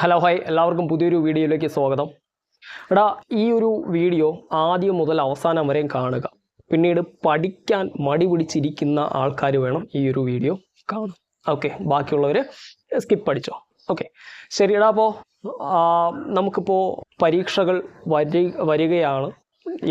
Hello hi എല്ലാവർക്കും പുതിയൊരു വീഡിയോയിലേക്ക് സ്വാഗതം. എടാ ഈ ഒരു വീഡിയോ ആദ്യം മുതൽ അവസാനം വരെയും കാണുക. പിന്നീട് പഠിക്കാൻ മടി പിടിച്ചിരിക്കുന്ന ആൾക്കാർ വേണം ഈ ഒരു വീഡിയോ കാണും ഓക്കെ ബാക്കിയുള്ളവർ സ്കിപ്പ് അടിച്ചോ ഓക്കെ ശരിയടാ അപ്പോൾ നമുക്കിപ്പോൾ പരീക്ഷകൾ വരി വരികയാണ്.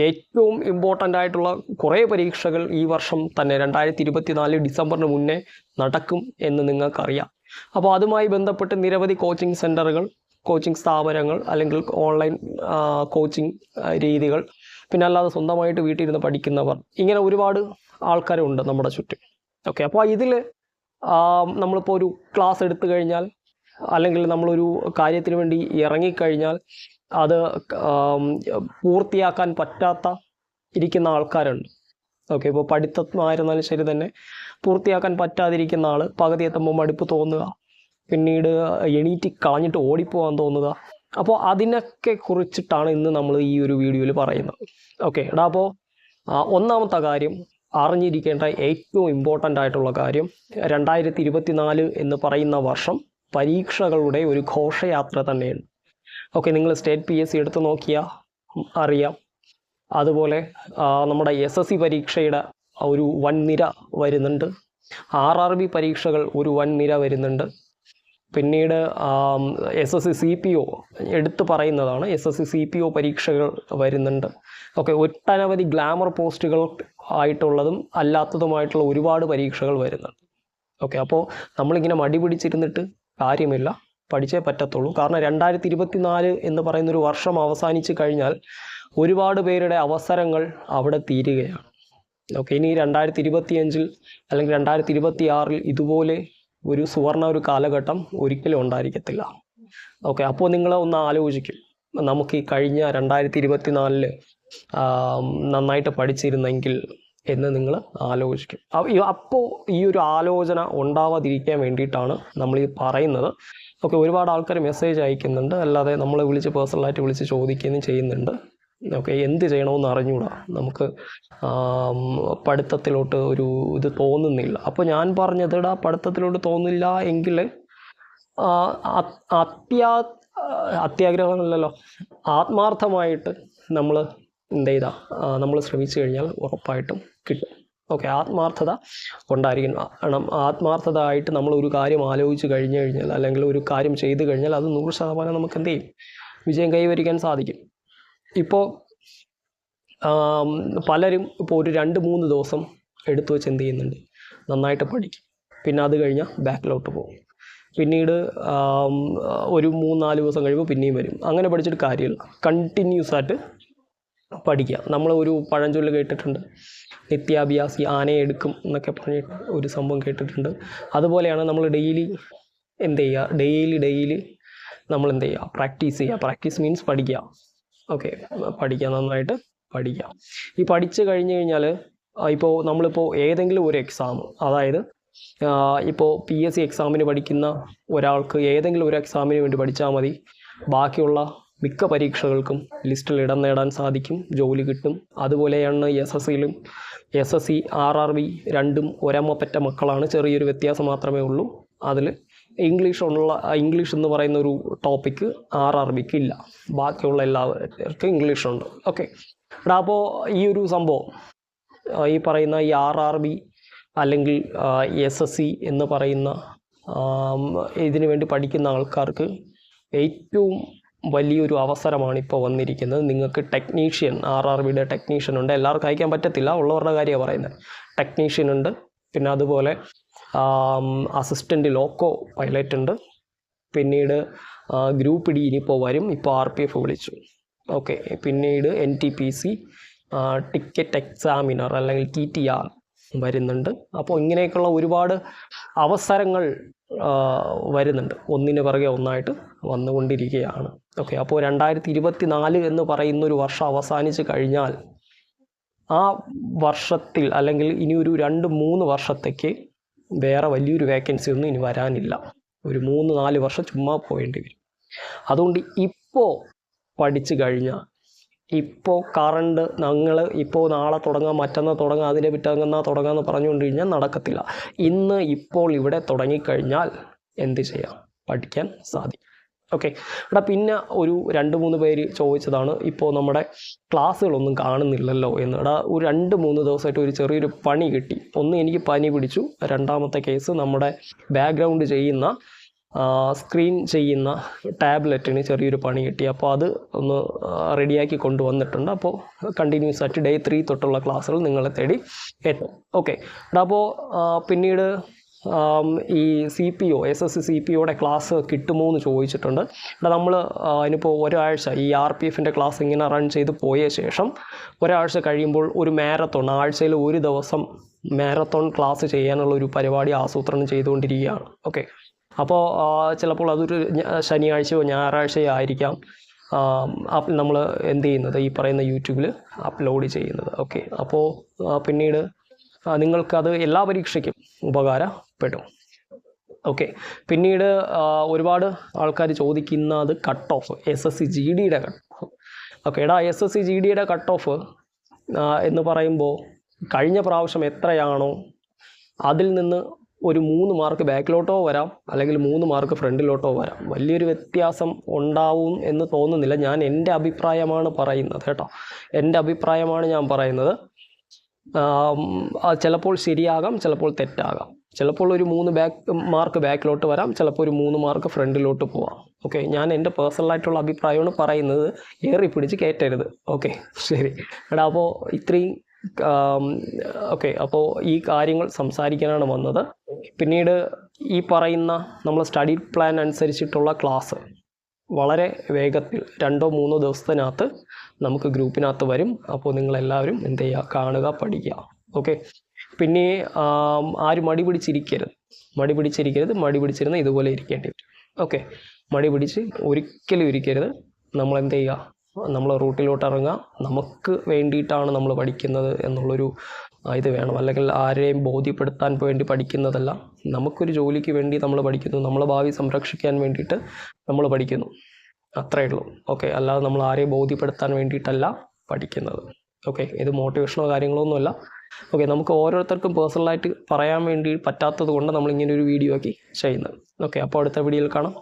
ഏറ്റവും ഇമ്പോർട്ടന്റ് ആയിട്ടുള്ള കുറേ പരീക്ഷകൾ ഈ വർഷം തന്നെ രണ്ടായിരത്തി ഇരുപത്തി നാല് ഡിസംബറിന് മുന്നേ നടക്കും എന്ന് നിങ്ങൾക്കറിയാം. അപ്പോൾ അതുമായി ബന്ധപ്പെട്ട് നിരവധി കോച്ചിങ് സെന്ററുകൾ കോച്ചിങ് സ്ഥാപനങ്ങൾ അല്ലെങ്കിൽ ഓൺലൈൻ കോച്ചിങ് രീതികൾ. പിന്നെ അല്ലാതെ സ്വന്തമായിട്ട് വീട്ടിലിരുന്ന് പഠിക്കുന്നവർ. ഇങ്ങനെ ഒരുപാട് ആൾക്കാരുണ്ട് നമ്മുടെ ചുറ്റും. ഓക്കെ അപ്പോൾ ഇതിൽ നമ്മളിപ്പോൾ ഒരു ക്ലാസ് എടുത്തു കഴിഞ്ഞാൽ അല്ലെങ്കിൽ നമ്മളൊരു കാര്യത്തിന് വേണ്ടി ഇറങ്ങിക്കഴിഞ്ഞാൽ അത് പൂർത്തിയാക്കാൻ പറ്റാത്ത ഇരിക്കുന്ന ആൾക്കാരുണ്ട്. ഓക്കെ ഇപ്പോൾ പഠിത്തമായിരുന്നാലും ശരി തന്നെ പൂർത്തിയാക്കാൻ പറ്റാതിരിക്കുന്ന ആൾ പകുതി എത്തുമ്പോൾ മടുപ്പ് തോന്നുക. പിന്നീട് എണീറ്റ് കളഞ്ഞിട്ട് ഓടിപ്പോകാൻ തോന്നുക. അപ്പോൾ അതിനൊക്കെ കുറിച്ചിട്ടാണ് ഇന്ന് നമ്മൾ ഈ ഒരു വീഡിയോയിൽ പറയുന്നത്. ഓക്കെ എടാ അപ്പോൾ ഒന്നാമത്തെ കാര്യം അറിഞ്ഞിരിക്കേണ്ട ഏറ്റവും ഇമ്പോർട്ടന്റ് ആയിട്ടുള്ള കാര്യം രണ്ടായിരത്തി ഇരുപത്തി നാല് എന്ന് പറയുന്ന വർഷം പരീക്ഷകളുടെ ഒരു ഘോഷയാത്ര തന്നെയാണ്. ഓക്കെ നിങ്ങൾ സ്റ്റേറ്റ് പി എസ് സി എടുത്ത് നോക്കിയാൽ അറിയാം. അതുപോലെ നമ്മുടെ എസ് എസ് സി പരീക്ഷയുടെ ഒരു വൻ നിര വരുന്നുണ്ട്. ആർ ആർ ബി പരീക്ഷകൾ ഒരു വൻ നിര വരുന്നുണ്ട്. പിന്നീട് S S C C P O എടുത്തു പറയുന്നതാണ് S S C C P O പരീക്ഷകൾ വരുന്നുണ്ട്. ഓക്കെ ഒട്ടനവധി ഗ്ലാമർ പോസ്റ്റുകൾ ആയിട്ടുള്ളതും അല്ലാത്തതുമായിട്ടുള്ള ഒരുപാട് പരീക്ഷകൾ വരുന്നുണ്ട്. ഓക്കെ അപ്പോൾ നമ്മളിങ്ങനെ മടി പിടിച്ചിരുന്നിട്ട് കാര്യമില്ല. പഠിച്ചേ പറ്റത്തുള്ളൂ. കാരണം രണ്ടായിരത്തി ഇരുപത്തി നാല് എന്ന് പറയുന്നൊരു വർഷം അവസാനിച്ച് കഴിഞ്ഞാൽ ഒരുപാട് പേരുടെ അവസരങ്ങൾ അവിടെ തീരുകയാണ്. ഓക്കെ ഇനി രണ്ടായിരത്തി ഇരുപത്തിയഞ്ചിൽ അല്ലെങ്കിൽ രണ്ടായിരത്തി ഇരുപത്തി ആറിൽ ഇതുപോലെ ഒരു സുവർണ ഒരു കാലഘട്ടം ഒരിക്കലും ഉണ്ടായിരിക്കത്തില്ല. ഓക്കെ അപ്പോൾ നിങ്ങൾ ഒന്ന് ആലോചിക്കും. നമുക്ക് ഈ കഴിഞ്ഞ രണ്ടായിരത്തി ഇരുപത്തി നാലിൽ നന്നായിട്ട് പഠിച്ചിരുന്നെങ്കിൽ എന്ന് നിങ്ങൾ ആലോചിക്കും. അപ്പോൾ ഈ ഒരു ആലോചന ഉണ്ടാവാതിരിക്കാൻ വേണ്ടിയിട്ടാണ് നമ്മൾ ഈ പറയുന്നത്. ഓക്കെ ഒരുപാട് ആൾക്കാർ മെസ്സേജ് അയക്കുന്നുണ്ട്. അല്ലാതെ നമ്മളെ വിളിച്ച് പേഴ്സണലായിട്ട് വിളിച്ച് ചോദിക്കുകയും ചെയ്യുന്നുണ്ട്. ഓക്കെ എന്ത് ചെയ്യണമെന്ന് അറിഞ്ഞൂടാ. നമുക്ക് പഠിത്തത്തിലോട്ട് ഒരു ഇത് തോന്നുന്നില്ല. അപ്പോൾ ഞാൻ പറഞ്ഞത് ഇടാ പഠിത്തത്തിലോട്ട് തോന്നില്ല എങ്കിൽ അത്യാ അത്യാഗ്രഹമല്ലല്ലോ ആത്മാർത്ഥമായിട്ട് നമ്മൾ എന്ത് ചെയ്താൽ നമ്മൾ ശ്രമിച്ചു കഴിഞ്ഞാൽ ഉറപ്പായിട്ടും കിട്ടും. ഓക്കെ ആത്മാർത്ഥത ഉണ്ടായിരിക്കണം ആത്മാർത്ഥത ആയിട്ട് നമ്മൾ ഒരു കാര്യം ആലോചിച്ച് കഴിഞ്ഞു കഴിഞ്ഞാൽ അല്ലെങ്കിൽ ഒരു കാര്യം ചെയ്തു കഴിഞ്ഞാൽ അത് നൂറ് ശതമാനം നമുക്ക് എന്ത് ചെയ്യും? വിജയം കൈവരിക്കാൻ സാധിക്കും. ഇപ്പോൾ പലരും ഇപ്പോൾ ഒരു രണ്ട് മൂന്ന് ദിവസം എടുത്തു വെച്ച് എന്ത് ചെയ്യുന്നുണ്ട്? നന്നായിട്ട് പഠിക്കും. പിന്നെ അത് കഴിഞ്ഞാൽ ബാക്കിലോട്ട് പോകും. പിന്നീട് ഒരു മൂന്നാൽ ദിവസം കഴിയുമ്പോൾ പിന്നെയും വരും. അങ്ങനെ പഠിച്ചിട്ട് കാര്യമില്ല. കണ്ടിന്യൂസ് ആയിട്ട് പഠിക്കുക നമ്മൾ ഒരു പഴഞ്ചൊല്ല് കേട്ടിട്ടുണ്ട്. നിത്യാഭ്യാസി ആനയെ എടുക്കും എന്നൊക്കെ പറഞ്ഞിട്ട് ഒരു സംഭവം കേട്ടിട്ടുണ്ട്. അതുപോലെയാണ് നമ്മൾ ഡെയിലി എന്ത് ചെയ്യുക? ഡെയിലി ഡെയിലി നമ്മൾ എന്ത് ചെയ്യുക? പ്രാക്ടീസ് ചെയ്യുക. പ്രാക്ടീസ് മീൻസ് പഠിക്കുക ഓക്കെ പഠിക്കാം നന്നായിട്ട് പഠിക്കാം. ഈ പഠിച്ചു കഴിഞ്ഞ് കഴിഞ്ഞാൽ ഇപ്പോൾ നമ്മളിപ്പോൾ ഏതെങ്കിലും ഒരു എക്സാം അതായത് ഇപ്പോൾ പി എസ് സി എക്സാമിന് പഠിക്കുന്ന ഒരാൾക്ക് ഏതെങ്കിലും ഒരു എക്സാമിന് വേണ്ടി പഠിച്ചാൽ മതി. ബാക്കിയുള്ള മിക്ക പരീക്ഷകൾക്കും ലിസ്റ്റിൽ ഇടം നേടാൻ സാധിക്കും ജോലി കിട്ടും. അതുപോലെയാണ് S S സിയിലും S S C R R B രണ്ടും ഒരമ്മ പറ്റ മക്കളാണ്. ചെറിയൊരു വ്യത്യാസം മാത്രമേ ഉള്ളൂ. അതിൽ ഇംഗ്ലീഷ് ഉള്ള ഇംഗ്ലീഷ് എന്ന് പറയുന്ന ഒരു ടോപ്പിക്ക് ആർ ആർ ബിക്ക് ഇല്ല. ബാക്കിയുള്ള എല്ലാവർക്കും ഇംഗ്ലീഷ് ഉണ്ട് ഓക്കെ എടാ അപ്പോൾ ഈ ഒരു സംഭവം ഈ പറയുന്ന ഈ ആർ ആർ ബി അല്ലെങ്കിൽ എസ് എസ് സി എന്ന് പറയുന്ന ഇതിനു വേണ്ടി പഠിക്കുന്ന ആൾക്കാർക്ക് ഏറ്റവും വലിയൊരു അവസരമാണ് ഇപ്പോൾ വന്നിരിക്കുന്നത്. നിങ്ങൾക്ക് ടെക്നീഷ്യൻ ആർ ആർ ബിയുടെ ടെക്നീഷ്യൻ ഉണ്ട്. എല്ലാവർക്കും അയക്കാൻ പറ്റത്തില്ല. ഉള്ളവരുടെ കാര്യമാണ് പറയുന്നത്. ടെക്നീഷ്യൻ ഉണ്ട്. പിന്നെ അതുപോലെ അസിസ്റ്റന്റ് ലോക്കോ പൈലറ്റ് ഉണ്ട്. പിന്നീട് ഗ്രൂപ്പ് ഡി ഇനിയിപ്പോൾ വരും. ഇപ്പോൾ ആർ പി എഫ് വിളിച്ചു. ഓക്കെ പിന്നീട് N T P C ticket examiner അല്ലെങ്കിൽ ടി ടി ആർ വരുന്നുണ്ട്. അപ്പോൾ ഇങ്ങനെയൊക്കെയുള്ള ഒരുപാട് അവസരങ്ങൾ വരുന്നുണ്ട്. ഒന്നിന് പിറകെ ഒന്നായിട്ട് വന്നുകൊണ്ടിരിക്കുകയാണ്. ഓക്കെ അപ്പോൾ രണ്ടായിരത്തി ഇരുപത്തി നാല് എന്ന് പറയുന്ന ഒരു വർഷം അവസാനിച്ച് കഴിഞ്ഞാൽ ആ വർഷത്തിൽ അല്ലെങ്കിൽ ഇനി ഒരു രണ്ട് മൂന്ന് വർഷത്തേക്ക് വേറെ വലിയൊരു വേക്കൻസി ഒന്നും ഇനി വരാനില്ല. ഒരു മൂന്ന് നാല് വർഷം ചുമ്മാ പോകേണ്ടി വരും. അതുകൊണ്ട് ഇപ്പോൾ പഠിച്ചു കഴിഞ്ഞാൽ ഇപ്പോൾ കറണ്ട് ഞങ്ങൾ ഇപ്പോൾ നാളെ തുടങ്ങാം മറ്റന്നാൾ തുടങ്ങാം അതിന്റെ പിറ്റങ്ങന്നാ തുടങ്ങാമെന്ന് പറഞ്ഞുകൊണ്ട് കഴിഞ്ഞാൽ നടക്കത്തില്ല. ഇന്ന് ഇപ്പോൾ ഇവിടെ തുടങ്ങിക്കഴിഞ്ഞാൽ എന്ത് ചെയ്യാം? പഠിക്കാൻ സാധിക്കും. ഓക്കെ എടാ പിന്നെ ഒരു രണ്ട് മൂന്ന് പേര് ചോദിച്ചതാണ് ഇപ്പോൾ നമ്മുടെ ക്ലാസ്സുകളൊന്നും കാണുന്നില്ലല്ലോ എന്ന്. എടാ ഒരു രണ്ട് മൂന്ന് ദിവസമായിട്ട് ഒരു ചെറിയൊരു പണി കിട്ടി. ഒന്ന് എനിക്ക് പനി പിടിച്ചു. രണ്ടാമത്തെ കേസ് നമ്മുടെ ബാക്ക്ഗ്രൗണ്ട് ചെയ്യുന്ന സ്ക്രീൻ ചെയ്യുന്ന ടാബ്ലറ്റിന് ചെറിയൊരു പണി കിട്ടി. അപ്പോൾ അത് ഒന്ന് റെഡിയാക്കി കൊണ്ടുവന്നിട്ടുണ്ട്. അപ്പോൾ കണ്ടിന്യൂസ് ആയിട്ട് ഡേ ത്രീ തൊട്ടുള്ള ക്ലാസ്സുകൾ നിങ്ങളെ തേടി എത്തും. ഓക്കെ അപ്പോൾ പിന്നീട് ഈ C P O S S C P ഒയുടെ ക്ലാസ് കിട്ടുമോ എന്ന് ചോദിച്ചിട്ടുണ്ട്. ഇവിടെ നമ്മൾ അതിനിപ്പോൾ ഒരാഴ്ച ഈ ആർ പി എഫിന്റെ ക്ലാസ് ഇങ്ങനെ റൺ ചെയ്ത് പോയ ശേഷം ഒരാഴ്ച കഴിയുമ്പോൾ ഒരു മാരത്തോൺ ആഴ്ചയിൽ ഒരു ദിവസം മാരത്തോൺ ക്ലാസ് ചെയ്യാനുള്ള ഒരു പരിപാടി ആസൂത്രണം ചെയ്തുകൊണ്ടിരിക്കുകയാണ്. ഓക്കെ? അപ്പോൾ ചിലപ്പോൾ അതൊരു ശനിയാഴ്ചയോ ഞായറാഴ്ചയോ ആയിരിക്കാം നമ്മൾ എന്ത് ചെയ്യുന്നത് ഈ പറയുന്ന യൂട്യൂബിൽ അപ്ലോഡ് ചെയ്യുന്നത്. ഓക്കെ? അപ്പോൾ പിന്നീട് നിങ്ങൾക്കത് എല്ലാ പരീക്ഷയ്ക്കും ഉപകാരപ്പെടും ഓക്കെ പിന്നീട് ഒരുപാട് ആൾക്കാർ ചോദിക്കുന്നത് cut off S S C G ഡിയുടെ കട്ട് ഓഫ് ഓക്കെ എടാ എസ് എസ് സി ജി ഡിയുടെ കട്ട് ഓഫ് എന്ന് പറയുമ്പോൾ കഴിഞ്ഞ പ്രാവശ്യം എത്രയാണോ അതിൽ നിന്ന് ഒരു മൂന്ന് മാർക്ക് ബാക്കിലോട്ടോ വരാം അല്ലെങ്കിൽ മൂന്ന് മാർക്ക് ഫ്രണ്ടിലോട്ടോ വരാം. വലിയൊരു വ്യത്യാസം ഉണ്ടാവും എന്ന് തോന്നുന്നില്ല. ഞാൻ എന്റെ അഭിപ്രായമാണ് പറയുന്നത് കേട്ടോ. എന്റെ അഭിപ്രായമാണ് ഞാൻ പറയുന്നത്. ചിലപ്പോൾ ശരിയാകാം ചിലപ്പോൾ തെറ്റാകാം. ചിലപ്പോൾ ഒരു മൂന്ന് ബാക്ക് മാർക്ക് ബാക്കിലോട്ട് വരാം. ചിലപ്പോൾ ഒരു മൂന്ന് മാർക്ക് ഫ്രണ്ടിലോട്ട് പോവാം. ഓക്കെ ഞാൻ എന്റെ പേഴ്സണലായിട്ടുള്ള അഭിപ്രായമാണ് പറയുന്നത്. ഏറി പിടിച്ച് കയറ്റരുത്. ഓക്കെ ശരി. എടാ അപ്പോൾ ഇത്രയും ഓക്കെ അപ്പോൾ ഈ കാര്യങ്ങൾ സംസാരിക്കാനാണ് വന്നത്. പിന്നീട് ഈ പറയുന്ന നമ്മൾ സ്റ്റഡി പ്ലാൻ അനുസരിച്ചിട്ടുള്ള ക്ലാസ് വളരെ വേഗത്തിൽ രണ്ടോ മൂന്നോ ദിവസത്തിനകത്ത് നമുക്ക് ഗ്രൂപ്പിനകത്ത് വരും. അപ്പോൾ നിങ്ങളെല്ലാവരും എന്ത് ചെയ്യുക? കാണുക പഠിക്കുക. ഓക്കെ പിന്നെ ആരും മടി പിടിച്ചിരിക്കരുത്. മടി പിടിച്ചിരിക്കരുത് മടി പിടിച്ചിരുന്ന ഇതുപോലെ ഇരിക്കേണ്ടി വരും. ഓക്കെ. മടി പിടിച്ച് ഒരിക്കലും ഇരിക്കരുത്. നമ്മൾ എന്ത് ചെയ്യുക നമ്മൾ റൂട്ടിലോട്ട് ഇറങ്ങുക. നമുക്ക് വേണ്ടിയിട്ടാണ് നമ്മൾ പഠിക്കുന്നത് എന്നുള്ളൊരു ഇത് വേണം. അല്ലെങ്കിൽ ആരെയും ബോധ്യപ്പെടുത്താൻ വേണ്ടി പഠിക്കുന്നതല്ല. നമുക്കൊരു ജോലിക്ക് വേണ്ടി നമ്മൾ പഠിക്കുന്നു. നമ്മളെ ഭാവി സംരക്ഷിക്കാൻ വേണ്ടിയിട്ട് നമ്മൾ പഠിക്കുന്നു. അത്രയേ ഉള്ളൂ. ഓക്കെ. അല്ലാതെ നമ്മൾ ആരെയും ബോധ്യപ്പെടുത്താൻ വേണ്ടിയിട്ടല്ല പഠിക്കുന്നത്. ഓക്കെ. ഇത് മോട്ടിവേഷനോ കാര്യങ്ങളോ ഒന്നുമല്ല ഓക്കെ നമുക്ക് ഓരോരുത്തർക്കും പേഴ്സണലായിട്ട് പറയാൻ വേണ്ടി പറ്റാത്തത് കൊണ്ട് നമ്മൾ ഇങ്ങനെ ഒരു വീഡിയോ ആക്കി ചെയ്യുന്നത്. ഓക്കെ അപ്പോൾ അടുത്ത വീഡിയോയിൽ കാണാം.